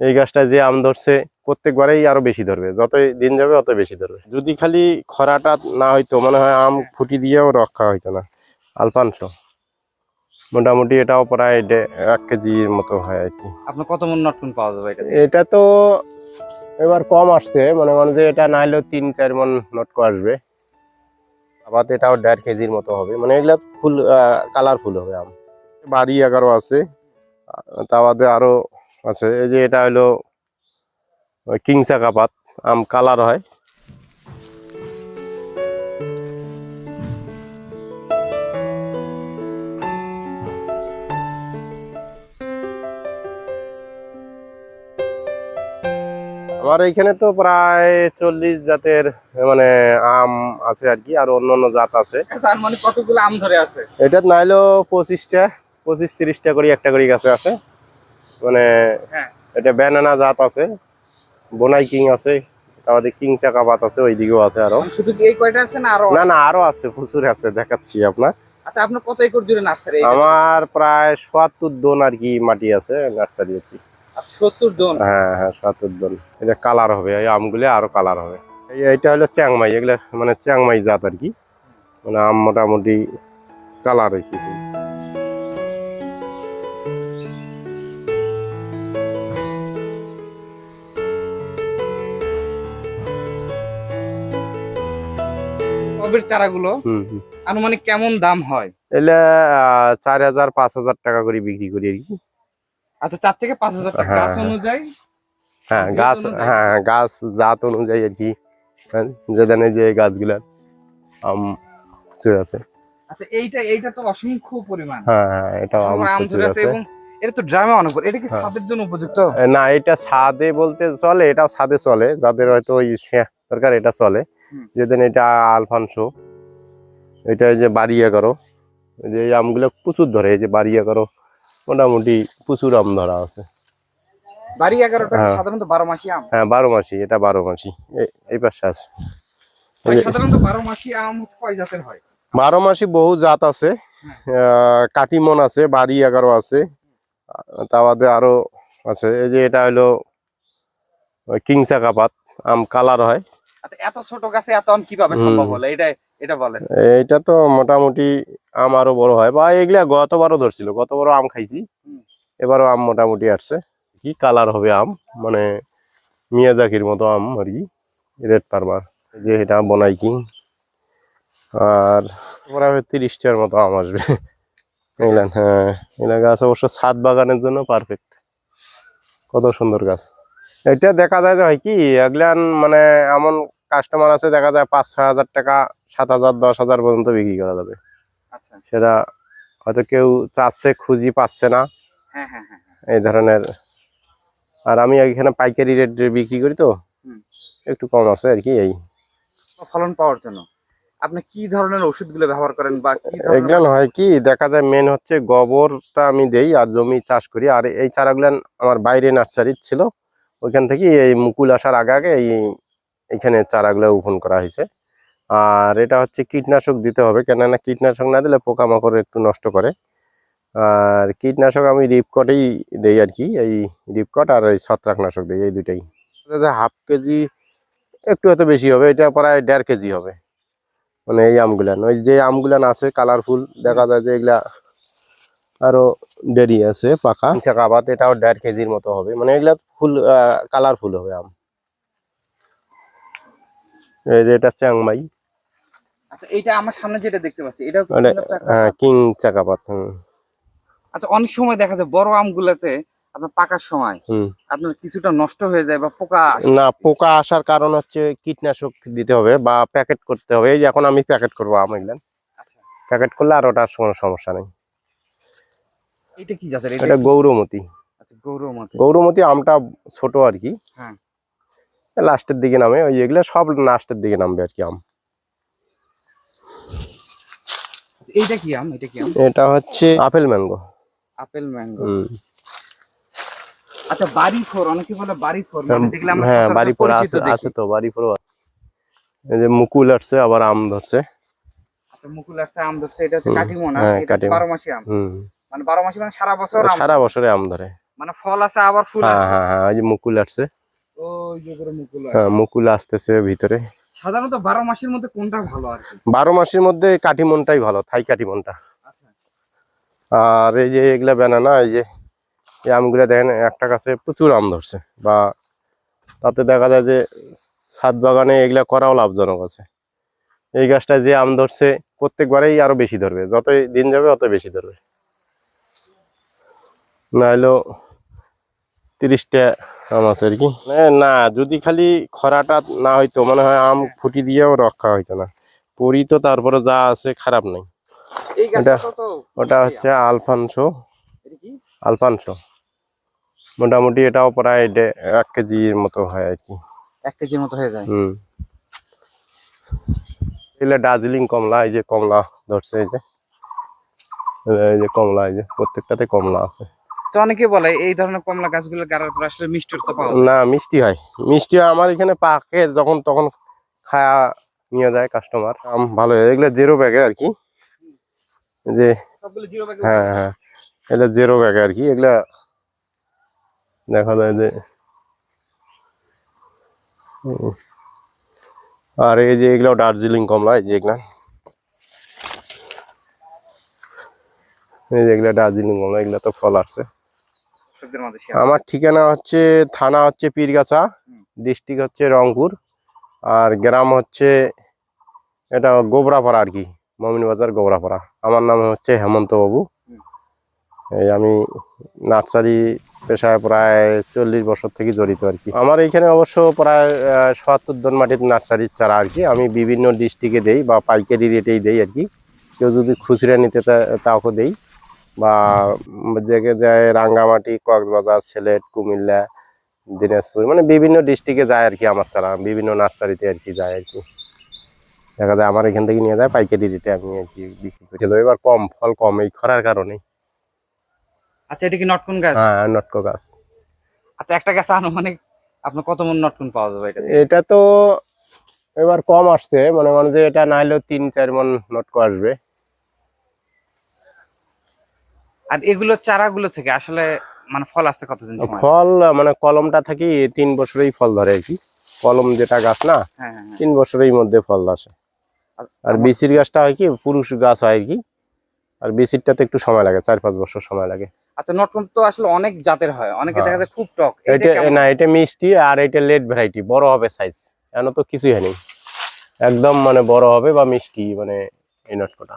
এই গাছটায় যে আম ধরছে প্রত্যেকবারেই আরও বেশি ধরবে। যতই দিন যাবে তত বেশি ধরবে। যদি খালি খরাটা না হইতো মনে হয় আম ফুটি দিয়েও রক্ষা হইতো না। আলফানসো মোটামুটি এটাও প্রায় এক কেজির মতো হয় আর কি। আপনার কত মন নটকুন পাওয়া যাবে এটা এটা তো এবার কম আসছে। মনে করেন যে এটা না হলেও তিন চার মন নটকো আসবে। আবার এটাও দেড় কেজির মতো হবে। মানে এগুলা ফুল কালারফুল হবে আম। বাড়ি এগারো আছে। তা বাদে আরও আছে এই যে এটা হলো কিংসা কাপাত আম কালার হয়। আমার এইখানে তো প্রায় চল্লিশ জাতের মানে আম আছে আর কি আর অন্য অন্য জাত আছে। মানে কতগুলো আম ধরে আছে? এটা না হলেও পঁচিশটা পঁচিশ তিরিশটা করে একটা করে গাছে আছে। মানে হ্যাঁ। এটা ব্যানানা জাত আছে বোনাই কিং আছে তারপরে কিং চাকাপাত আছে ওই দিকেও আছে আরও। শুধু কি এই কয়টা আছে না আরও না না আরও আছে প্রচুর আছে দেখাচ্ছি আপনার। আচ্ছা আপনার কত একর জুড়ে নার্সারি আমার প্রায় সোয়াত্তর দোন আর কি মাটি আছে নার্সারি আর কি। জন হ্যাঁ হ্যাঁ সোয়াত্তর দোন। এটা কালার হবে এই আমগুলো আরও কালার হবে। এই এইটা হলো চ্যাংমাই এগুলো মানে চ্যাংমাই জাত আর কি। মানে আম মোটামুটি কালার আর কি। টবের চারাগুলো আনুমানিক কেমন দাম হয়? এলে চার হাজার পাঁচ হাজার টাকা করে বিক্রি করি আর কি। আচ্ছা চার থেকে পাঁচ হাজার টাকা। হ্যাঁ, গাছ হ্যাঁ। অনুযায়ী? হ্যাঁ গাছ হ্যাঁ গাছ জাত অনুযায়ী আর কি। হ্যাঁ, যেখানে যে গাছগুলার আম প্রচুর আছে। আচ্ছা এইটা এইটা তো অসংখ্য পরিমাণ। হ্যাঁ হ্যাঁ এটাও আম প্রচুর আছে। এবং এটা তো ড্রামে অনেক এটা কি হ্যাঁ। ছাদের জন্য উপযুক্ত? না এটা ছাদে বলতে চলে এটাও ছাদে চলে। যাদের হয়তো ওই দরকার এটা চলে। যেদিন এটা আলফানসো। এটা যে বাড়ি এগারো যে এই আমগুলো প্রচুর ধরে এই যে বাড়ি এগারো মোটামুটি প্রচুর আম ধরা আছে। বাড়ি এগারোটা হ্যাঁ। সাধারণত বারো মাসি আম? হ্যাঁ বারো মাসি এটা বারো মাসি। এই পাশে আছে। ভাই, এই যে- সাধারণত বারো মাসি আম কয় জাতের হয়? বারো মাসি বহু জাত আছে। আহ, কাটিমন আছে বাড়ি এগারো আছে। তা বাদে আরও আছে। এই যে এটা হলো কিংসা কাপাত আম কালার হয়। আচ্ছা এত ছোট গাছে এত আম কীভাবে সম্ভব হলো? এটা এটা বলেন। এইটা তো মোটামুটি আম আরও বড় হয়। বা এগুলা গতবারও ধরছিল গতবারও আম খাইছি। এবারও আম মোটামুটি আসছে। কি কালার হবে আম? মানে মিয়াজাকির মতো আম আর কি রেড পারবার যে এটা বনাই কিং। আর মোটামুটি তিরিশটার মতো আম আসবে। এগুলান হ্যাঁ এগুলা গাছ অবশ্য ছাদ বাগানের জন্য পারফেক্ট কত সুন্দর গাছ। এটা দেখা যায় যে হয় কি এগুলান মানে এমন কাস্টমার আছে দেখা যায় পাঁচ ছয় হাজার টাকা সাত হাজার দশ হাজার পর্যন্ত বিক্রি করা যাবে। আচ্ছা। সেটা হয়তো কেউ চাচ্ছে খুঁজি পাচ্ছে না। হ্যাঁ হ্যাঁ হ্যাঁ এই ধরনের। আর আমি এখানে পাইকারি রেট বিক্রি করি তো। একটু কম আছে আর কি এই। ফলন পাওয়ার জন্য। আপনি কি ধরনের ওষুধগুলো ব্যবহার করেন বা কি এগুলো হয় কি দেখা যায় মেন হচ্ছে গোবরটা আমি দেই আর জমি চাষ করি। আর এই চারাগুলো আমার বাইরে নার্সারি ছিল। ওইখান থেকে এই মুকুল আসার আগে আগে এই এখানে চারাগুলো রোপণ করা হয়েছে। আর এটা হচ্ছে কীটনাশক দিতে হবে, কেননা কীটনাশক না দিলে পোকামাকড় একটু নষ্ট করে। আর কীটনাশক আমি রিপকটেই দেই আর কি, এই রিপকট আর এই ছত্রাকনাশক দিই, এই দুটাই হাফ কেজি একটু হয়তো বেশি হবে, এটা প্রায় দেড় কেজি হবে। মানে এই আমগুলান, ওই যে আমগুলান আছে, কালারফুল, দেখা যায় যে এগুলা আরও দেরি আছে, পাকা। চাকাবাত এটাও দেড় কেজির মতো হবে। মানে এগুলা ফুল কালারফুল হবে আম। এই যে এটা চ্যাংমাই আচ্ছা এইটা আমার সামনে যেটা দেখতে পাচ্ছি এটা মানে হ্যাঁ কিং চাকাপাত আচ্ছা অনেক সময় দেখা যায় বড় আমগুলোতে আপনার পাকার সময় আপনার কিছুটা নষ্ট হয়ে যায় বা পোকা না পোকা আসার কারণ হচ্ছে কীটনাশক দিতে হবে বা প্যাকেট করতে হবে। এই যে এখন আমি প্যাকেট করব আম এগুলান আচ্ছা। প্যাকেট করলে আর ওটার কোনো সমস্যা নেই। এটা কি জাতের? এটা এটা গৌরমতি। আচ্ছা গৌরমতি। গৌরমতি আমটা ছোট আর কি। হ্যাঁ। লাস্টের দিকে নামে ওই এগুলো সব লাস্টের দিকে নামবে আর কি আম। এইটা কি আম? এটা কি আম? এটা হচ্ছে আপেল ম্যাঙ্গো। Apple mango. আচ্ছা বাড়ি ফোর অনেকে বলে বাড়ি ফোর মানে দেখলে আমরা হ্যাঁ বাড়ি পরিচিত আছে। আছে তো বাড়ি পরে এই যে মুকুল আসছে আবার আম ধরছে। আচ্ছা মুকুল একটা আম ধরছে এটা হচ্ছে কাটিমোনা হ্যাঁ, এটা হচ্ছে কাটিমোনা। বারো মাসি আম। মানে বারো মাসি মানে সারা বছর সারা বছরে আম ধরে। মানে ফল আছে আবার ফুল হ্যাঁ আছে হ্যাঁ হ্যাঁ ওই যে মুকুল আসছে। হ্যাঁ মুকুল আসতেছে ভিতরে। সাধারণত বারো মাসের মধ্যে কোনটা ভালো আর বারো মাসের মধ্যে কাটিমনটাই ভালো থাই কাটিমনটা আচ্ছা। আর এই যে এগুলা বেনানা এই যে এই আমগুলা দেখেন একটা গাছে প্রচুর আম ধরছে বা তাতে দেখা যায় যে ছাদ বাগানে এগুলা করাও লাভজনক আছে। এই গাছটা যে আম ধরছে প্রত্যেকবারেই আরও বেশি ধরবে যতই দিন যাবে অত বেশি ধরবে। না তিরিশটা আম আছে আর কি। না যদি খালি খরাটা না হইতো মনে হয় আম ফুটি দিয়েও রক্ষা হইতো না। পরি তো তারপরে যা আছে খারাপ নাই। এই ওটা হচ্ছে আলফানসো। এটা কি? আলফানসো। মোটামুটি এটাও প্রায় ডে- এক কেজির মতো হয় আর কি। এক কেজির মতো হয়ে যায়? হুম। এগুলো দার্জিলিং কমলা এই যে কমলা ধরছে এই যে। এই যে কমলা এই যে প্রত্যেকটাতে কমলা আছে। তো অনেকে বলে এই ধরনের কমলা গাছগুলো গাড়ার পর আসলে মিষ্টতা পাওয়া না মিষ্টি হয়। মিষ্টি আমার এখানে পাকে যখন তখন খায়া নিয়ে যায় কাস্টমার আম ভালো এগুলো জেরো ব্যাগে আর কি যে হ্যাঁ হ্যাঁ। এটা জেরো ব্যাগ আর কি এগুলা দেখা যায় যে। আর এই যে এগুলো দার্জিলিং কমলা এই যে এগুলা। এই যে এগুলা দার্জিলিং কমলা এগুলা তো ফল আসছে। দর্শকদের share আমার ঠিকানা হচ্ছে থানা হচ্ছে পীরগাছা ডিস্ট্রিক্ট হচ্ছে রংপুর আর গ্রাম হচ্ছে এটা গোবরাপাড়া আর কি মমিনবাজার গোবরাপাড়া। আমার নাম হচ্ছে হেমন্ত বাবু। এই আমি নার্সারি পেশায় প্রায় চল্লিশ বছর থেকে জড়িত আর কি। আমার এইখানে অবশ্য প্রায় সত্তর জন মাটির নার্সারির চারা আর কি। আমি বিভিন্ন ডিস্ট্রিক্টে দেই বা পাইকারি রেটেই দেই আর কি। কেউ যদি খুচরা নিতে তাকে দেই। বা জেগে যায় রাঙ্গামাটি কক্সবাজার সিলেট কুমিল্লা দিনাজপুর মানে বিভিন্ন ডিস্ট্রিক্টে যায় আর কি আমার চারা বিভিন্ন নার্সারিতে আর কি যায় আর কি। দেখা যায় আমার এখান থেকে নিয়ে যায় পাইকারি রেটে আমি আর কি বিক্রি করি। এবার কম ফল কম এই খরার কারণে আচ্ছা এটা কি নটকুন গাছ? হ্যাঁ নটকো গাছ। আচ্ছা একটা গাছ আনুমানিক আপনার কত মন নটকুন পাওয়া যাবে এটা? এটা তো এবার কম আসছে। মনে করেন যে এটা না হলেও তিন চার মন নটকো আসবে। আর এগুলো চারাগুলো থেকে আসলে মানে ফল আসতে কতদিন? ফল মানে কলমটা থাকি তিন বছরেই ফল ধরে আর কি। কলম যেটা গাছ না হ্যাঁ হ্যাঁ হ্যাঁ। তিন বছরের মধ্যে ফল আসে। আর- বিচির গাছটা হয় কি পুরুষ গাছ হয় আর কি। আর বিচিরটাতে একটু সময় লাগে চার পাঁচ বছর সময় লাগে। আচ্ছা নটকুন তো আসলে অনেক জাতের হয় অনেকে। দেখা যায় খুব টক। এটা এটা না এটা মিষ্টি আর এটা লেট ভ্যারাইটি বড় হবে সাইজ এখন তো কিছুই হয়নি। একদম মানে বড় হবে বা মিষ্টি মানে এই নটকটা।